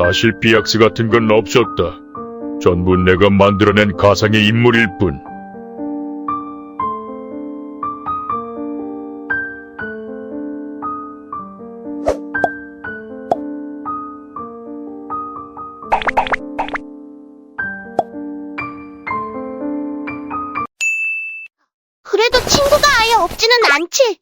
사실 비약스 같은 건 없었다. 전부 내가 만들어낸 가상의 인물일 뿐. 그래도 친구가 아예 없지는 않지.